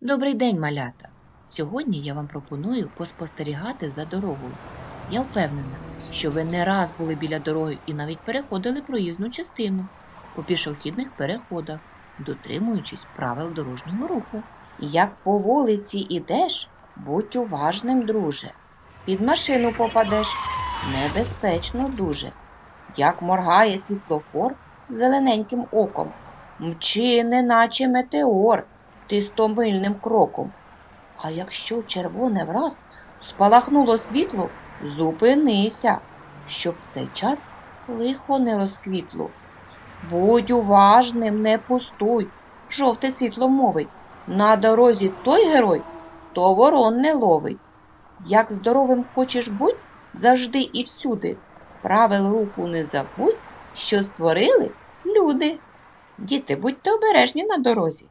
Добрий день, малята! Сьогодні я вам пропоную поспостерігати за дорогою. Я впевнена, що ви не раз були біля дороги і навіть переходили проїзну частину у пішохідних переходах, дотримуючись правил дорожнього руху. Як по вулиці ідеш, будь уважним, друже. Під машину попадеш, небезпечно дуже. Як моргає світлофор зелененьким оком, мчи, неначе метеор, ти стомильним кроком. А якщо червоне враз спалахнуло світло, зупинися, щоб в цей час лихо не розквітло. Будь уважним, не пустуй, жовте світло мовить. На дорозі той герой, хто ворон не ловить. Як здоровим хочеш будь, завжди і всюди. Правил руху не забудь, що створили люди. Діти, будьте обережні на дорозі.